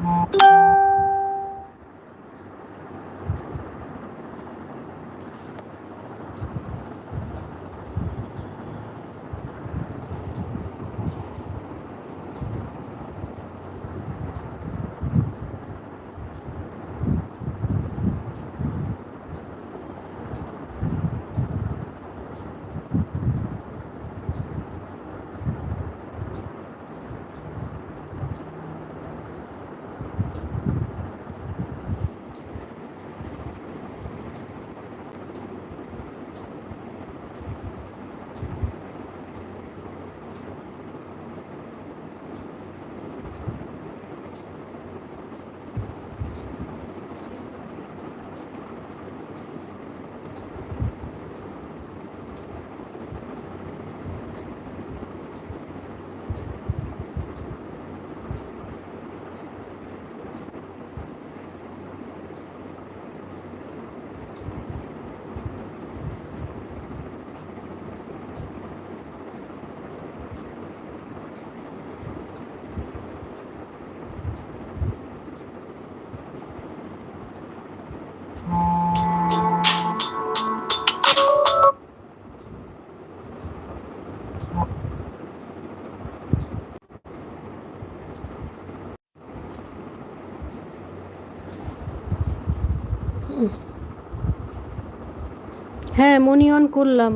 Música হ্যাঁ money on করলাম।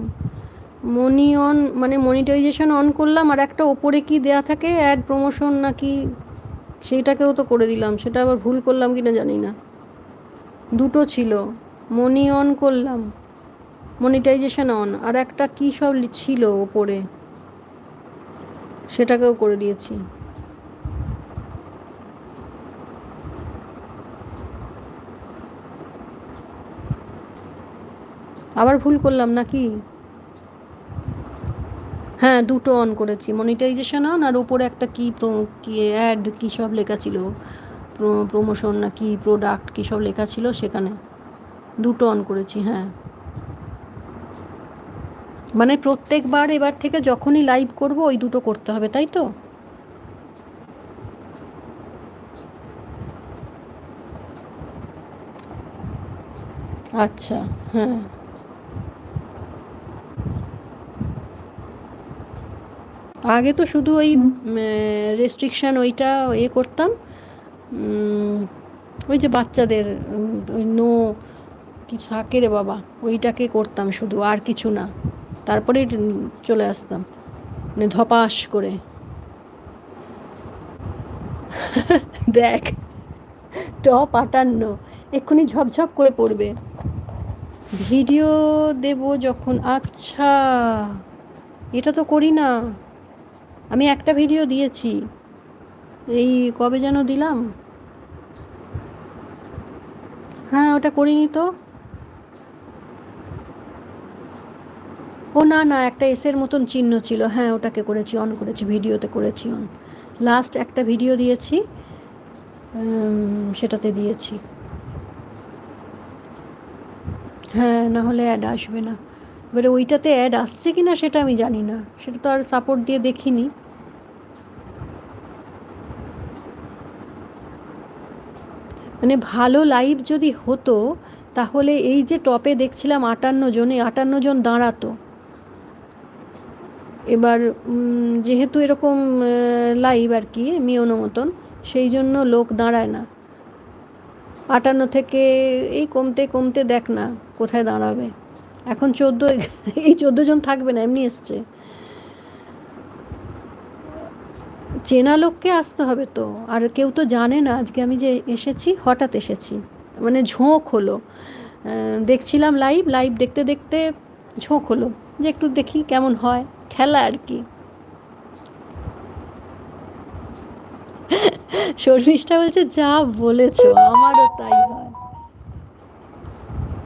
Money on মানে মনিটাইজেশন অন করলাম আর একটা ওপরে কি দেয়া থাকে অ্যাড প্রমোশন নাকি, সেইটাকেও তো করে দিলাম। সেটা আবার ভুল করলাম কিনা জানি না। দুটো ছিল। মনি অন করলাম। মনিটাইজেশন অন আর একটা কী সব ছিল ওপরে, সেটাকেও করে দিয়েছি। আবার ভুল করলাম নাকি? হ্যাঁ দুটো অন করেছি। মনিটাইজেশন অন আর উপরে একটা কি কি অ্যাড কী সব লেখা ছিল? প্রমোশন না কি প্রোডাক্ট কী সব লেখা ছিল সেখানে। দুটো অন করেছি হ্যাঁ। মানে প্রত্যেকবার এবার থেকে যখনই লাইভ করব, ওই দুটো করতে হবে, তাই তো? আচ্ছা হ্যাঁ। আগে তো শুধু ওই রেস্ট্রিকশান ওইটা এ করতাম। ওই যে বাচ্চাদের ওই নো কি থাকে রে বাবা ওইটাকে করতাম শুধু আর কিছু না। তারপরে চলে আসতাম। মানে ধপাস করে। দেখ টপ আটান্ন এক্ষুনি ঝপঝপ করে পড়বে। ভিডিও দেব যখন আচ্ছা এটা তো করি না। আমি একটা ভিডিও দিয়েছি। এই কবে যেন দিলাম? হ্যাঁ ওটা করিনি তো। ও না না, একটা এসের মতন চিহ্ন ছিল। হ্যাঁ ওটাকে করেছি অন করেছি, ভিডিওতে করেছি অন লাস্ট একটা ভিডিও দিয়েছি। সেটাতে দিয়েছি। হ্যাঁ না হলে অ্যাড আসবে না। এবারে ওইটাতে অ্যাড আসছে কি না সেটা আমি জানি না। সেটা তো আর সাপোর্ট দিয়ে দেখিনি। মানে ভালো লাইভ যদি হতো, তাহলে এই যে টপে দেখছিলাম আটান্ন জনে, আটান্ন জন দাঁড়াতো। এবার যেহেতু এরকম লাইভ আর কি মিওনো মতন, সেই জন্য লোক দাঁড়ায় না। আটান্ন থেকে এই কমতে কমতে দেখ না কোথায় দাঁড়াবে। এখন চোদ্দ, এই চোদ্দ জন থাকবে না, এমনি এসছে। চেনা লোককে আসতে হবে তো। আর কেউ তো জানে না, আজকে আমি যে এসেছি, হঠাৎ এসেছি। মানে ঝোঁক হলো। দেখছিলাম লাইভ লাইভ দেখতে দেখতে ঝোঁক হলো। যে একটু দেখি কেমন হয়, খেলা আর কি। শর্মিষ্ঠা বলছে, যা বলেছ, আমারও তাই হয়।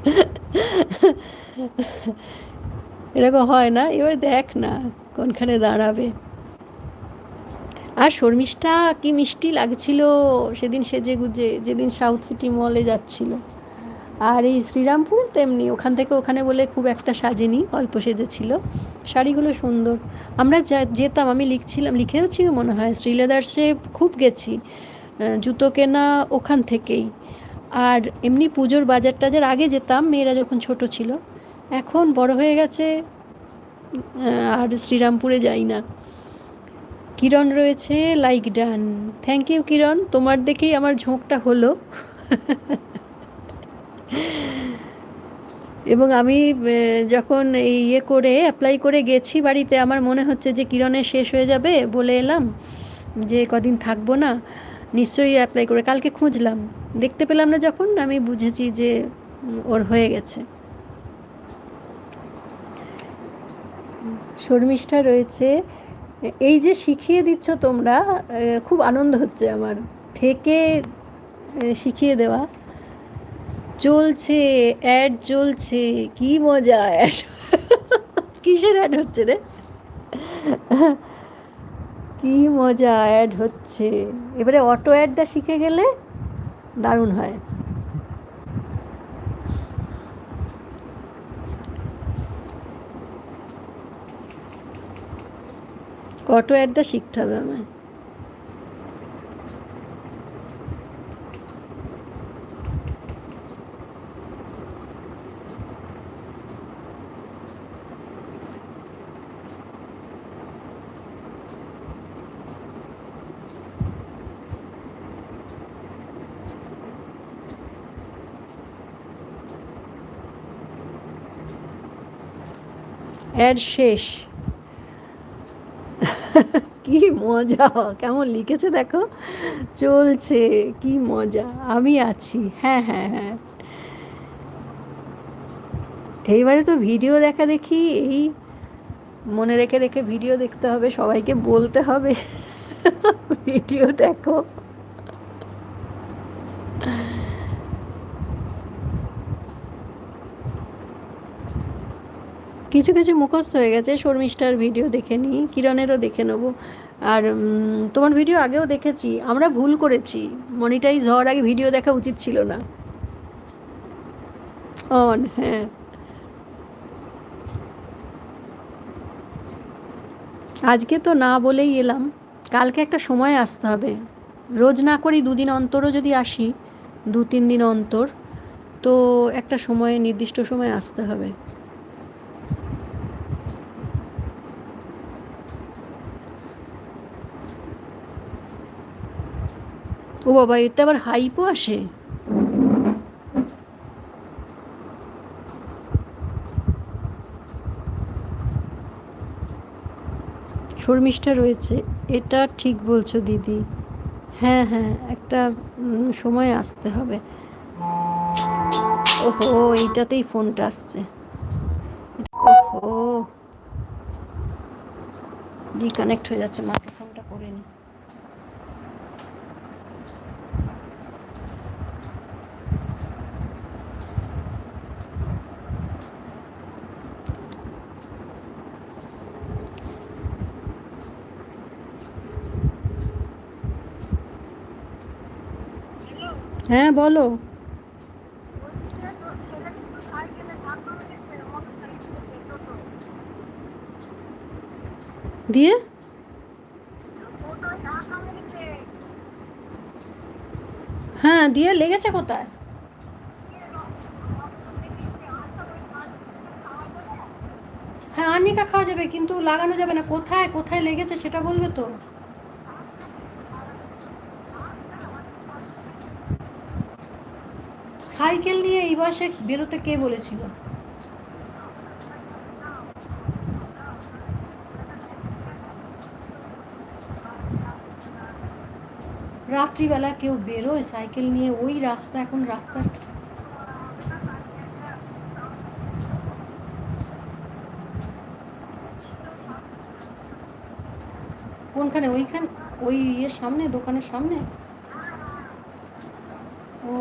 এরকম হয় না, এবার দেখ না কোনখানে দাঁড়াবে। আর শর্মিষ্ঠা কি মিষ্টি লাগছিল সেদিন সেজে গুজে, যেদিন সাউথ সিটি মলে যাচ্ছিল। আর এই শ্রীরামপুর তেমনি, ওখান থেকে ওখানে বলে খুব একটা সাজেনি, অল্প সেজেছিল। শাড়িগুলো সুন্দর। আমরা যা, যেতাম, আমি লিখছিলাম লিখেওছি মনে হয়, শ্রীলেদার্সে খুব গেছি জুতো কেনা ওখান থেকেই। আর এমনি পুজোর বাজার টাজার আগে যেতাম, মেয়েরা যখন ছোট ছিল। এখন বড় হয়ে গেছে আর শ্রীরামপুরে যাই না। কিরণ রয়েছে like done thank you Kiran. তোমার দেখেই আমার ঝোঁকটা হলো। এবং আমি যখন এই ইয়ে করে অ্যাপ্লাই করে গেছি বাড়িতে, আমার মনে হচ্ছে যে কিরণের শেষ হয়ে যাবে বলে এলাম যে কদিন থাকব না। নিশ্চয়ই অ্যাপ্লাই করে, কালকে খুঁজলাম। দেখতে পেলাম না যখন, আমি বুঝেছি যে ওর হয়ে গেছে। শর্মিষ্ঠা রয়েছে। এই যে শিখিয়ে দিচ্ছ তোমরা খুব আনন্দ হচ্ছে আমার থেকে শিখিয়ে দেওয়া। চলছে অ্যাড চলছে, কি মজা অ্যাড কিসের অ্যাড হচ্ছে রে? কি মজা অ্যাড হচ্ছে। এবারে অটো অ্যাডটা শিখে গেলে দারুণ হয়। অটো অ্যাডটা শিখতে হবে আমায়। অ্যাড শেষ। কি মজা, কেমন লিখেছে দেখো। চলছে, কি মজা, আমি আছি হ্যাঁ হ্যাঁ হ্যাঁ। এইবারে তো ভিডিও দেখা দেখি, এই মনে রেখে রেখে ভিডিও দেখতে হবে, সবাইকে বলতে হবে। ভিডিও দেখো। কিছু কিছু মুখস্থ হয়ে গেছে। শর্মিষ্ঠার ভিডিও দেখে নিই, কিরণেরও দেখে নেব। আর তোমার ভিডিও আগেও দেখেছি, আমরা ভুল করেছি। মনিটাইজ হওয়ার আগে ভিডিও দেখা উচিত ছিল না। অন হ্যাঁ। আজকে তো না বলেই এলাম। কালকে একটা সময় আসতে হবে। রোজ না করি দুদিন অন্তরও যদি আসি দু তিন দিন অন্তর, তো একটা সময়ে, নির্দিষ্ট সময় আসতে হবে। ও বাবা, এতে আবার হাইপও আসে? শর্মিষ্ঠা রয়েছে, এটা ঠিক বলছো দিদি। হ্যাঁ হ্যাঁ একটা সময় আসতে হবে। ওহো, এইটাতেই ফোনটা আসছে। ওহো। রিকানেক্ট হয়ে যাচ্ছে মাকে ফোনটা করে নি। হ্যাঁ বলো। দিয়ে? হ্যাঁ দিয়ে লেগেছে কোথায়? হ্যাঁ আর্নিকা খাওয়া যাবে, কিন্তু লাগানো যাবে না। কোথায় কোথায় লেগেছে সেটা বলবে তো? সাইকেল নিয়ে এই বয়সে বেরোতে কে বলেছিল? রাত্রিবেলা কেউ বেরোয় সাইকেল নিয়ে, ওই রাস্তা, এখন রাস্তা কোনখানে? ওইখানে, ওই ইয়ের সামনে, দোকানের সামনে ও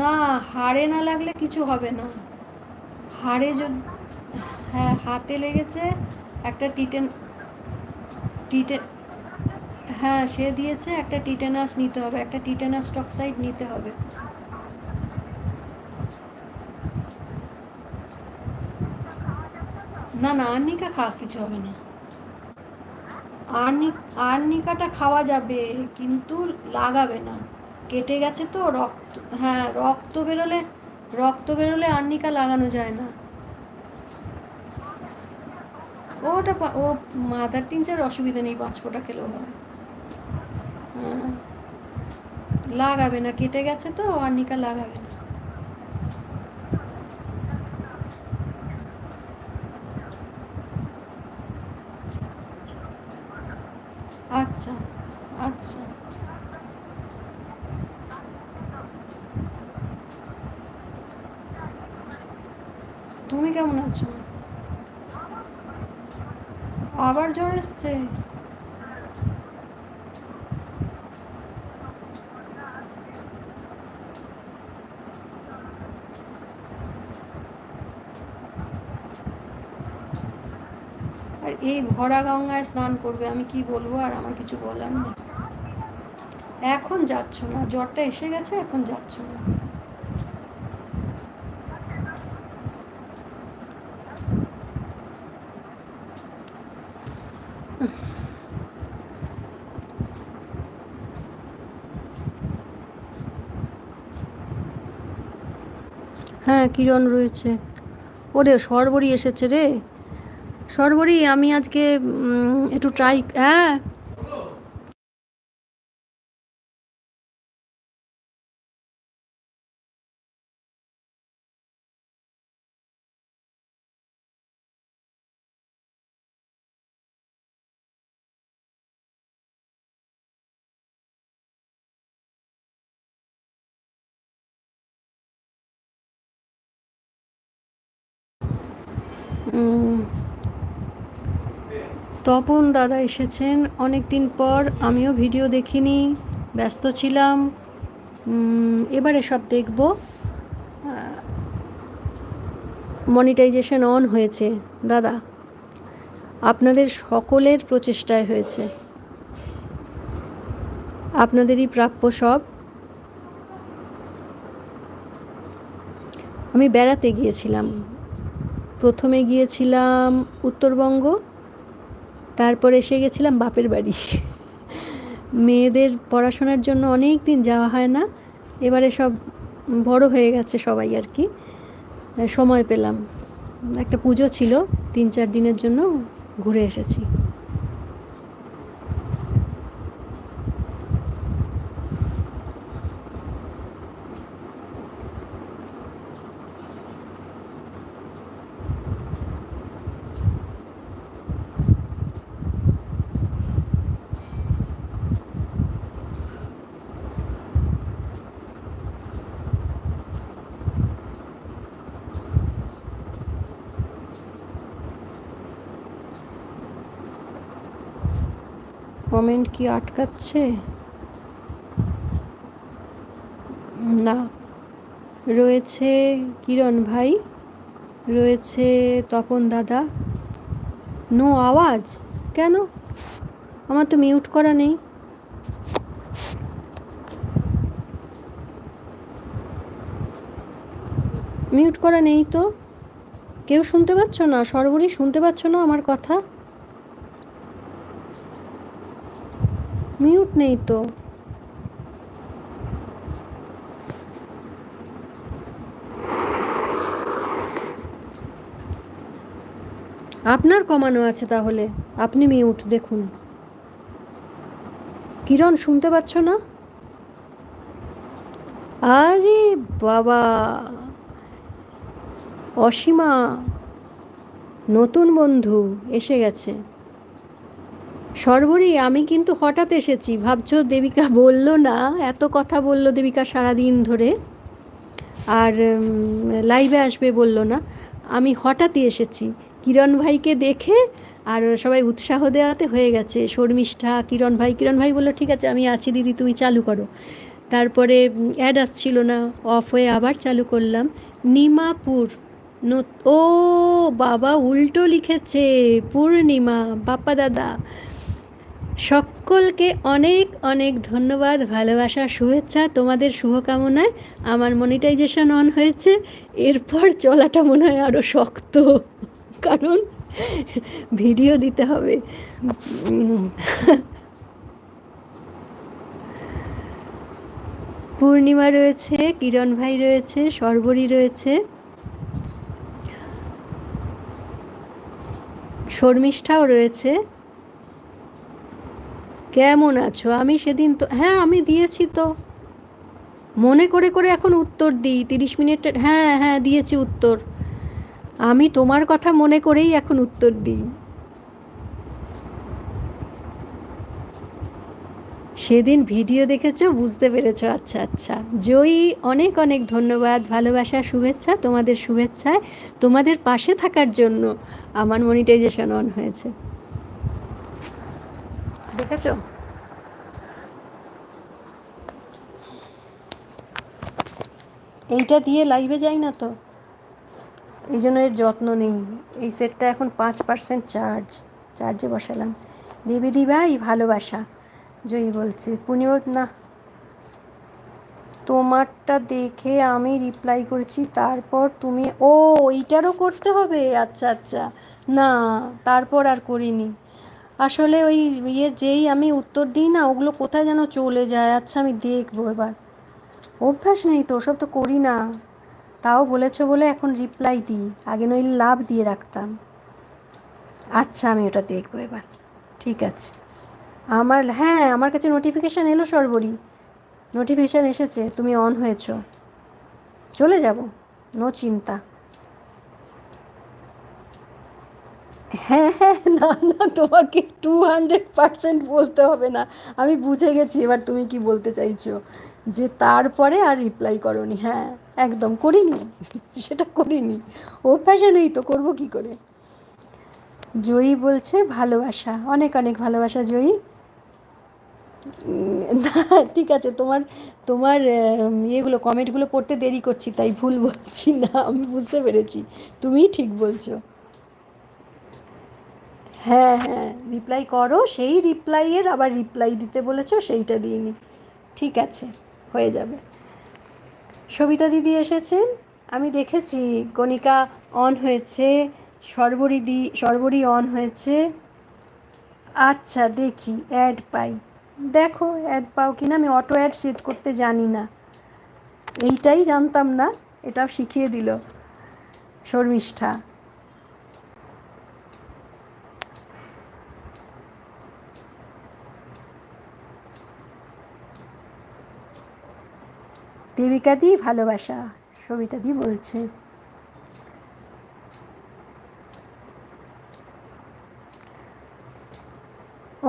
না হাড়ে না লাগলে কিছু হবে না। হাড়ে যদি হ্যাঁ হাতে লেগেছে একটা টিটেন টিটেন হ্যাঁ সে দিয়েছে একটা টিটেনাস নিতে হবে, একটা টিটেনাস টক্সাইড নিতে হবে। না না, আর্নিকা খাওয়া কিছু হবে না। আর্নি, আর্নিকাটা খাওয়া যাবে, কিন্তু লাগাবে না। কেটে গেছে তো, রক্ত হ্যাঁ রক্ত বেরোলে রক্ত বেরোলে আর্নিকা লাগানো যায় না। ওটা ও মাদার টিনচার অসুবিধা নেই, পাঁচ ফোঁটা খেলেও হবে। হ্যাঁ লাগাবে না, কেটে গেছে তো, আর্নিকা লাগাবে না আচ্ছা আচ্ছা তুমি কেমন আছো আবার জ্বর এসছে? আর এই ভরা গঙ্গায় স্নান করবে, আমি কি বলব? আর আমার কিছু বলার নেই। এখন যাচ্ছ না। জ্বরটা এসে গেছে, এখন যাচ্ছ না হ্যাঁ কিরণ রয়েছে। ওরে সরবরি এসেছে রে। সরবরি আমি আজকে একটু ট্রাই হ্যাঁ? তপন দাদা এসেছেন। অনেক দিন পর আমিও ভিডিও দেখিনি, ব্যস্ত ছিলাম। এবারে সব দেখব। মনিটাইজেশন অন হয়েছে। দাদা, আপনাদের সকলের প্রচেষ্টায় হয়েছে। আপনাদেরই প্রাপ্য সব। আমি বেড়াতে গিয়েছিলাম। প্রথমে গিয়েছিলাম উত্তরবঙ্গ, তারপর এসে গেছিলাম বাপের বাড়ি। মেয়েদের পড়াশোনার জন্য অনেক দিন যাওয়া হয় না, এবারে সব বড় হয়ে গেছে সবাই আর কি। সময় পেলাম। একটা পুজো ছিল, তিন চার দিনের জন্য ঘুরে এসেছি কমেন্ট কি আটকাচ্ছে? না। রয়েছে কিরণ ভাই? রয়েছে তপন দাদা? নো আওয়াজ? কেন? আমার তো মিউট করা নেই। মিউট করা নেই তো? কেউ শুনতে পাচ্ছ না? সর্বরই শুনতে পাচ্ছ না আমার কথা? মিউট নেই তো। আপনার কমানো আছে তাহলে। আপনি মিউট দেখুন। কিরণ, শুনতে পাচ্ছ না? আরে বাবা! অসীমা, নতুন বন্ধু, এসে গেছে। সর্বরী, আমি কিন্তু হঠাৎ এসেছি। ভাবছ দেবিকা বলল, না, এত কথা বলল দেবিকা সারাদিন ধরে। আর লাইভে আসবে বলল, না, আমি হঠাৎই এসেছি। কিরণ ভাইকে দেখে আর সবাই উৎসাহ দেওয়াতে হয়ে গেছে। শর্মিষ্ঠা, কিরণ ভাই কিরণ ভাই বলল, ঠিক আছে, আমি আছি দিদি, তুমি চালু করো। তারপরে অ্যাড আসছিল না অফ হয়ে আবার চালু করলাম। নিমাপুর ও, বাবা, উল্টো লিখেছে, পূর্ণিমা, বাপ্পা দাদা। সকলকে অনেক অনেক ধন্যবাদ, ভালোবাসা, শুভেচ্ছা, তোমাদের শুভকামনায়। আমার মনিটাইজেশন অন হয়েছে। এরপর চলাটা মনে হয় আরও শক্ত। কারণ ভিডিও দিতে হবে। পূর্ণিমা রয়েছে, কিরণ ভাই রয়েছে, সর্বরী রয়েছে। শর্মিষ্ঠাও রয়েছে। কেমন আছো? আমি সেদিন তো হ্যাঁ আমি দিয়েছি তো। মনে করে করে এখন উত্তর দিই, তিরিশ মিনিটের হ্যাঁ হ্যাঁ দিয়েছি উত্তর। আমি তোমার কথা মনে করেই এখন উত্তর দিই। সেদিন ভিডিও দেখেছ? বুঝতে পেরেছ? আচ্ছা আচ্ছা। জয়ী, অনেক অনেক ধন্যবাদ। ভালোবাসা, শুভেচ্ছা, তোমাদের শুভেচ্ছায়। তোমাদের পাশে থাকার জন্য আমার মনিটাইজেশন অন হয়েছে। দেখেছ? এইটা দিয়ে লাইভে যাই না তো? এই জন্য এর যত্ন নেই। এই সেটটা এখন পাঁচ পার্সেন্ট চার্জ চার্জে বসালাম। দেবী দি ভাই ভালোবাসা, জয়ী বলছে। পূর্ণিমা না। তোমারটা দেখে আমি রিপ্লাই করেছি, তারপর তুমি, ও, এইটারও করতে হবে? আচ্ছা আচ্ছা। না, তারপর আর করিনি। আসলে ওই ইয়ে যেই আমি উত্তর দিই না, ওগুলো কোথায় যেন চলে যায়? আচ্ছা আমি দেখব এবার। অভ্যাস নেই তো, ওসব তো করি না। তাও বলেছ বলে এখন রিপ্লাই দিই। আগে নইলে লাভ দিয়ে রাখতাম। আচ্ছা আমি ওটা দেখব এবার। ঠিক আছে। আমার হ্যাঁ আমার কাছে নোটিফিকেশান এলো সর্বরই নোটিফিকেশান এসেছে, তুমি অন হয়েছ। চলে যাব। নো চিন্তা। হ্যাঁ হ্যাঁ না না, তোমাকে টু হান্ড্রেড পারসেন্ট বলতে হবে না। আমি বুঝে গেছি, এবার তুমি কি বলতে চাইছো? যে তারপরে আর রিপ্লাই করনি। হ্যাঁ একদম করিনি, সেটা করিনি। অভ্যাসে নেই তো, করব কি করে? জয়ী বলছে, ভালোবাসা। অনেক অনেক ভালোবাসা, জয়ী। না, ঠিক আছে, তোমার তোমার ইয়েগুলো কমেন্টগুলো পড়তে দেরি করছি, তাই ভুল বলছি না, আমি বুঝতে পেরেছি। তুমিই ঠিক বলছো। হ্যাঁ হ্যাঁ। রিপ্লাই করো, সেই রিপ্লাইয়ের আবার রিপ্লাই দিতে বলেছ, সেইটা দিইনি ঠিক আছে, হয়ে যাবে। সবিতা দিদি এসেছেন। আমি দেখেছি, কণিকা অন হয়েছে, সর্বরী দি, সর্বরী অন হয়েছে। আচ্ছা দেখি অ্যাড পাই। দেখো অ্যাড পাও কি না আমি অটো অ্যাড সেট করতে জানি না। এইটাই জানতাম না, এটাও শিখিয়ে দিল শর্মিষ্ঠা। দেবিকা দি ভালোবাসা সবিতা দি বলছে।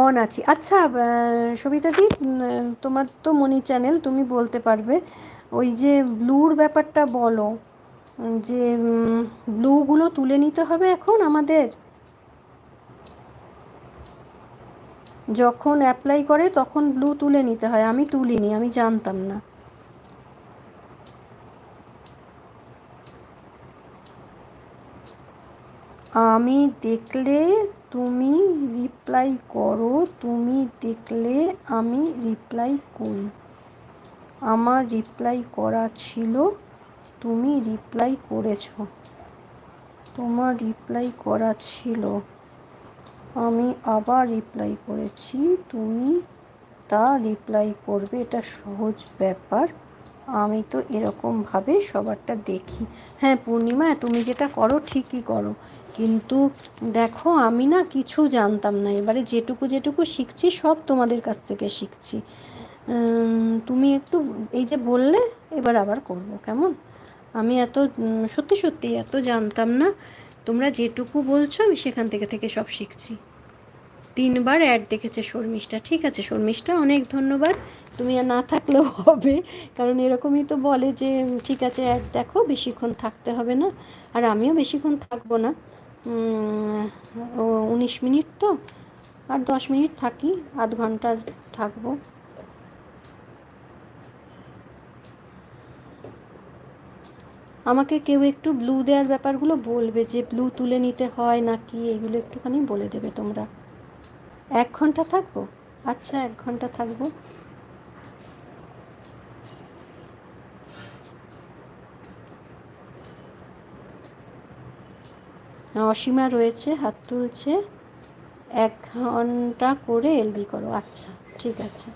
অন আছি। আচ্ছা আহ, সবিতা দি তোমার তো মনি চ্যানেল তুমি বলতে পারবে ওই যে ব্লুর ব্যাপারটা বলো যে ব্লুগুলো তুলে নিতে হবে এখন আমাদের? যখন অ্যাপ্লাই করে তখন ব্লু তুলে নিতে হয় আমি তুলিনি আমি জানতাম না। আমি দেখলে তুমি রিপ্লাই করো, তুমি দেখলে আমি রিপ্লাই করি। আমার রিপ্লাই করা ছিল, তুমি রিপ্লাই করেছ। তোমার রিপ্লাই করা ছিল, আমি আবার রিপ্লাই করেছি, তুমি তা রিপ্লাই করবে, এটা সহজ ব্যাপার। আমি তো এরকমভাবে সবারটা দেখি। হ্যাঁ পূর্ণিমা, তুমি যেটা করো ঠিকই করো। কিন্তু দেখো, আমি না কিছু জানতাম না। এবারে যেটুকু যেটুকু শিখছি, সব তোমাদের কাছ থেকে শিখছি। তুমি একটু এই যে বললে, এবার আবার করব। কেমন? আমি এত সত্যি সত্যি এত জানতাম না। তোমরা যেটুকু বলছো, আমি সেখান থেকে থেকে সব শিখছি। তিনবার অ্যাড দেখেছে শর্মিষ্ঠা। ঠিক আছে, শর্মিষ্ঠা, অনেক ধন্যবাদ। তুমি আর না থাকলেও হবে। কারণ এরকমই তো বলে যে, ঠিক আছে অ্যাড দেখো, বেশিক্ষণ থাকতে হবে না। আর আমিও বেশিক্ষণ থাকব না। ও উনিশ মিনিট তো, আর দশ মিনিট থাকি, আধ ঘণ্টা থাকব। আমাকে কেউ একটু ব্লু দেওয়ার ব্যাপারগুলো বলবে যে, ব্লু তুলে নিতে হয় নাকি, এগুলো একটুখানি বলে দেবে তোমরা। এক ঘণ্টা থাকব? আচ্ছা এক ঘণ্টা থাকব। অসীমা রয়েছে, হাত তুলছে। এক ঘণ্টা করে এলবি করো। আচ্ছা ঠিক আছে।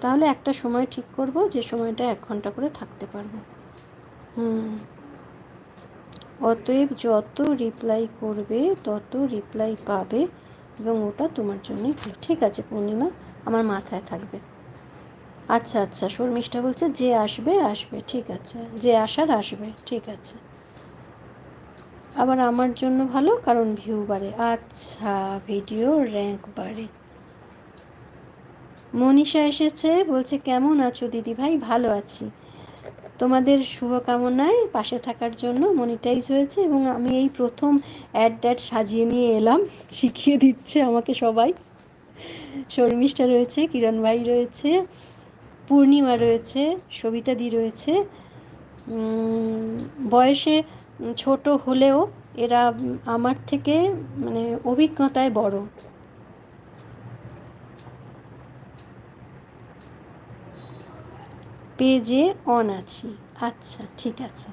তাহলে একটা সময় ঠিক করব, যে সময়টা এক ঘণ্টা করে থাকতে পারব। হুম। অতএব যত রিপ্লাই করবে, তত রিপ্লাই পাবে এবং ওটা তোমার জন্যই ঠিক আছে, পূর্ণিমা, আমার মাথায় থাকবে। আচ্ছা আচ্ছা শর্মিষ্ঠা বলছে যে আসবে আসবে। ঠিক আছে, যে আসার আসবে। ঠিক আছে। আবার আমার জন্য ভালো, কারণ ভিউ বাড়ে। আচ্ছা ভিডিও র্যাঙ্ক বাড়ে। মনীষা এসেছে, বলছে, কেমন আছো দিদি ভাই? ভালো আছি। তোমাদের শুভকামনায় পাশে থাকার জন্য মনিটাইজ হয়েছে এবং আমি এই প্রথম অ্যাড ড্যাড সাজিয়ে নিয়ে এলাম। শিখিয়ে দিচ্ছে আমাকে সবাই। শর্মিষ্ঠা রয়েছে, কিরণ ভাই রয়েছে, পূর্ণিমা রয়েছে সবিতাদি রয়েছে। বয়সে ছোট হলেও এরা আমার থেকে মানে অভিজ্ঞতায় বড়। পেজে অন আছি। আচ্ছা ঠিক আছে।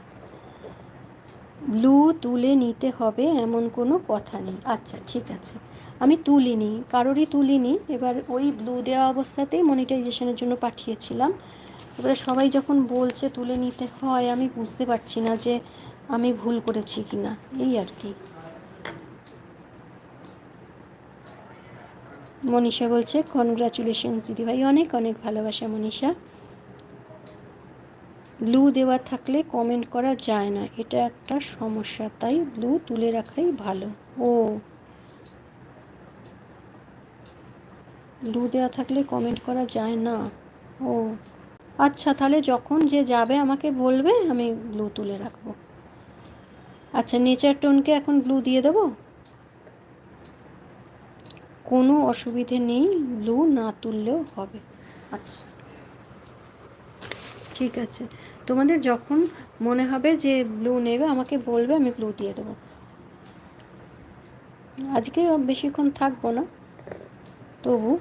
ব্লু তুলে নিতে হবে এমন কোনো কথা নেই। আচ্ছা ঠিক আছে। আমি তুলিনি, কারোরই তুলিনি। এবার ওই ব্লু দেওয়া অবস্থাতেই মনিটাইজেশনের জন্য পাঠিয়েছিলাম। এবারে সবাই যখন বলছে তুলে নিতে হয়, আমি বুঝতে পারছি না যে আমি ভুল করেছি কি না এই আর কি। মনীষা বলছে কনগ্রাচুলেশনস দিদিভাই। অনেক অনেক ভালোবাসা মনীষা। ব্লু দেওয়া থাকলে কমেন্ট করা যায় না, এটা একটা সমস্যা, তাই ব্লু তুলে রাখাই ভালো। ও। ব্লু দেওয়া থাকলে কমেন্ট করা যায় না, ও। আচ্ছা তাহলে যখন যে যাবে আমাকে বলবে, আমি ব্লু তুলে রাখব। আচ্ছা নেচার টোনকে এখন ব্লু দিয়ে দেবো? কোনো অসুবিধে নেই ব্লু না তুললেও হবে। আচ্ছা। ঠিক আছে। তোমাদের যখন মনে হবে যে ব্লু নেবে, আমাকে বলবে, আমি ব্লু দিয়ে দেবো। আজকে বেশিক্ষণ থাকব না। তবু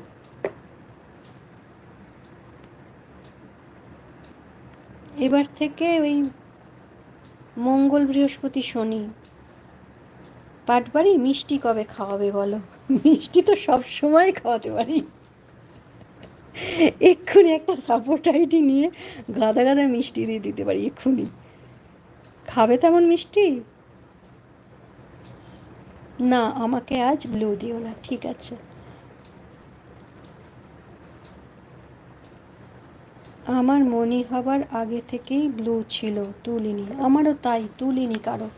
এবার থেকে ওই মঙ্গল বৃহস্পতি শনি। পাটবাড়ি মিষ্টি কবে খাওয়াবে বলো? মিষ্টি তো সব সময় খাওয়াতে পারি। এক্ষুনি একটা সাপোর্ট আইডি নিয়ে গাদা গাদা মিষ্টি দিয়ে দিতে পারি, এক্ষুনি। খাবে তেমন মিষ্টি? না, আমাকে আজ ব্লু দিও না, ঠিক আছে। আমার মনি হবার আগে থেকেই ব্লু ছিল, তুলিনি। আমারও তাই, তুলিনি কারও।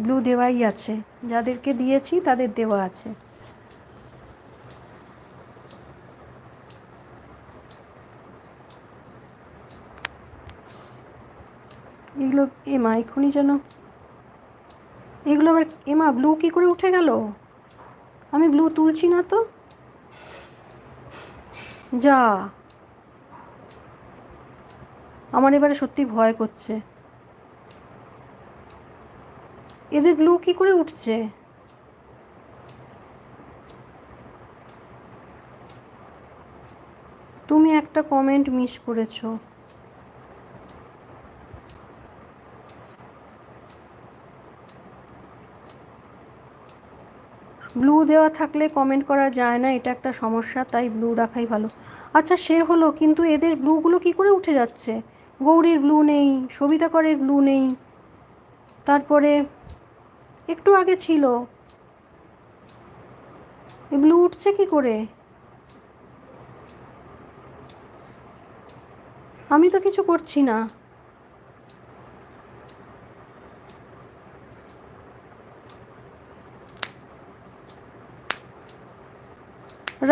ব্লু দেওয়াই আছে। যাদেরকে দিয়েছি, তাদের দেওয়া আছে। এগুলো, এমা, এক্ষুনি যেন। এগুলো আবার, এমা, ব্লু কী করে উঠে গেল? আমি ব্লু তুলছি না তো? যা। আমার এবারে সত্যি ভয় করছে। এদের ব্লু কি করে উঠছে? তুমি একটা কমেন্ট মিস করেছ। ব্লু দেওয়া থাকলে কমেন্ট করা যায় না, এটা একটা সমস্যা, তাই ব্লু রাখাই ভালো। আচ্ছা সে হলো, কিন্তু এদের ব্লুগুলো কি করে উঠে যাচ্ছে? গৌরীর ব্লু নেই, সবিতা করের ব্লু নেই। তারপরে একটু আগে ছিল। ব্লু উঠছে কি করে? আমি তো কিছু করছি না।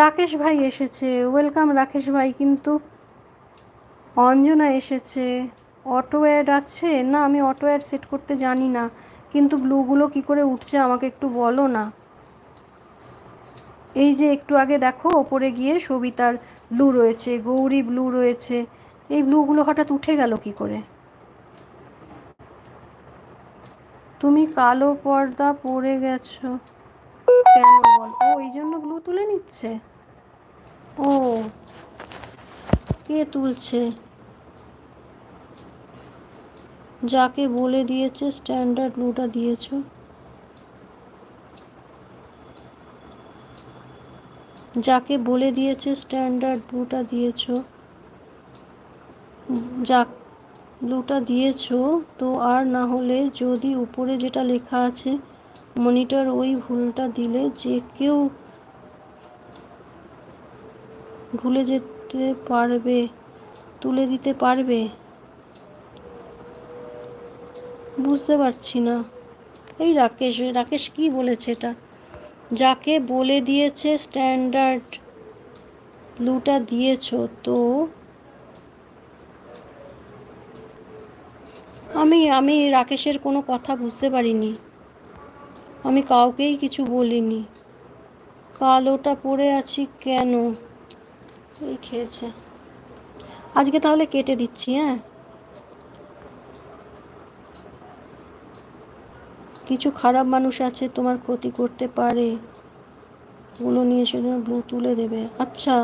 রাকেশ ভাই এসেছে। ওয়েলকাম রাকেশ ভাই, কিন্তু অঞ্জনা এসেছে। অটো অ্যাড আছে? না, আমি অটো অ্যাড সেট করতে জানি না। কিন্তু ব্লুগুলো কি করে উঠছে আমাকে একটু বলো না। এই যে একটু আগে দেখো, ওপরে গিয়ে সবিতার ব্লু রয়েছে, গৌরী ব্লু রয়েছে। এই ব্লুগুলো হঠাৎ উঠে গেল কি করে? তুমি কালো পর্দা পরে গেছো কেন বল? ও, এই জন্য ব্লু তুলে নিচ্ছে? ও, কে তুলছে? যাকে বলে দিয়েছে, স্ট্যান্ডার্ড নোটা দিয়েছ। যাকে বলে দিয়েছে, স্ট্যান্ডার্ড ব্লুটা দিয়েছ। যা ব্লুটা দিয়েছ তো আর না হলে যদি উপরে যেটা লেখা আছে, মনিটর ওই ভুলটা দিলে যে কেউ ভুলে যেতে পারবে, তুলে দিতে পারবে। বুঝতে পারছি না। এই রাকেশ রাকেশ কি বলেছে এটা? যাকে বলে দিয়েছে স্ট্যান্ডার্ড ব্লুটা দিয়েছ তো? আমি আমি রাকেশের কোনো কথা বুঝতে পারিনি। আমি কাউকেই কিছু বলিনি। কালোটা পরে আছি কেন? এই খেয়েছে। আজকে তাহলে কেটে দিচ্ছি হ্যাঁ? কিছু খারাপ মানুষ আছে, তোমার ক্ষতি করতে পারে। ওগুলো নিয়ে সেজন্য ব্লু তুলে দেবে। আচ্ছা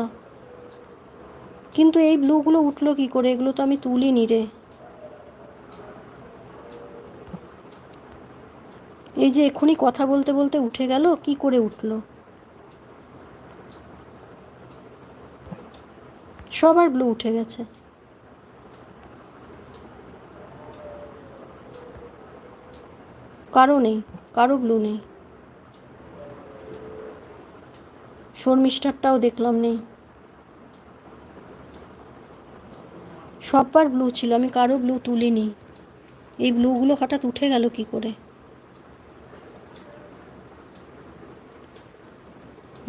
কিন্তু এই ব্লুগুলো উঠল কি করে? এগুলো তো আমি তুলিনি রে। এই যে এক্ষুনি কথা বলতে বলতে উঠে গেল, কি করে উঠল? সবার ব্লু উঠে গেছে। কারও নেই, কারও ব্লু নেই। শর্মিষ্ঠারটাও দেখলাম নেই। সববার ব্লু ছিল, আমি কারও ব্লু তুলিনি। এই ব্লুগুলো হঠাৎ উঠে গেল কি করে?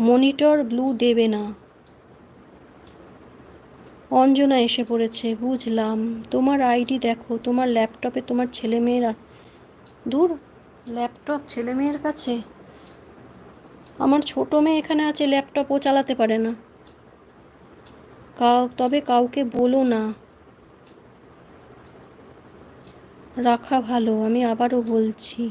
মনিটর ব্লু দেবে না। অঞ্জনা এসে পড়েছে, বুঝলাম। তোমার আইডি দেখো, তোমার ল্যাপটপে তোমার ছেলেমেয়েরা দূর। ল্যাপটপ ছেলে মেয়ের কাছে? আমার ছোট মেয়ে এখানে আছে ল্যাপটপ ও চালাতে পারে না। কাউ, তবে কাউকে বলো না। রাখা ভালো, আমি আবারও বলছি।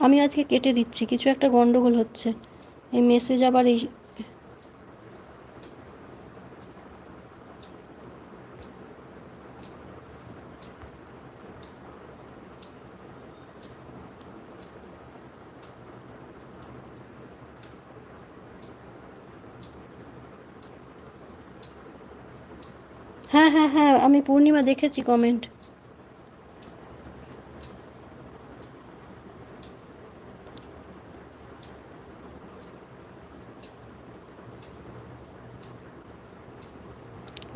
আমি আজকে কেটে দিচ্ছি, কিছু একটা গন্ডগোল হচ্ছে। এই মেসেজ আবার এই হ্যাঁ হ্যাঁ হ্যাঁ আমি পূর্ণিমা দেখেছি কমেন্ট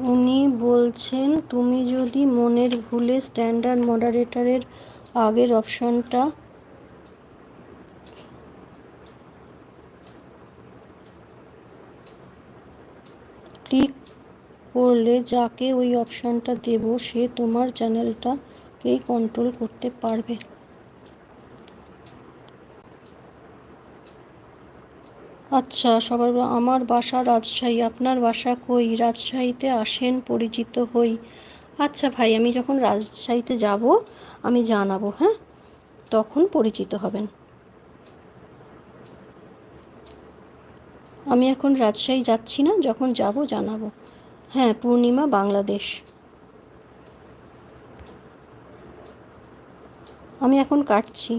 উনি বলছেন, তুমি যদি মনের ভুলে স্ট্যান্ডার্ড মডারেটরের আগের অপশনটা ক্লিক করলে যাকে ওই অপশানটা দেব, সে তোমার চ্যানেলটাকেই কন্ট্রোল করতে পারবে। আচ্ছা সবার আমার বাসা রাজশাহী। আপনার বাসা কই? রাজশাহীতে আসেন, পরিচিত হই। আচ্ছা ভাই, আমি যখন রাজশাহীতে যাব, আমি জানাব হ্যাঁ? তখন পরিচিত হবেন। আমি এখন রাজশাহী যাচ্ছি না, যখন যাব জানাব। হ্যাঁ পূর্ণিমা বাংলাদেশ। আমি এখন কাটছি।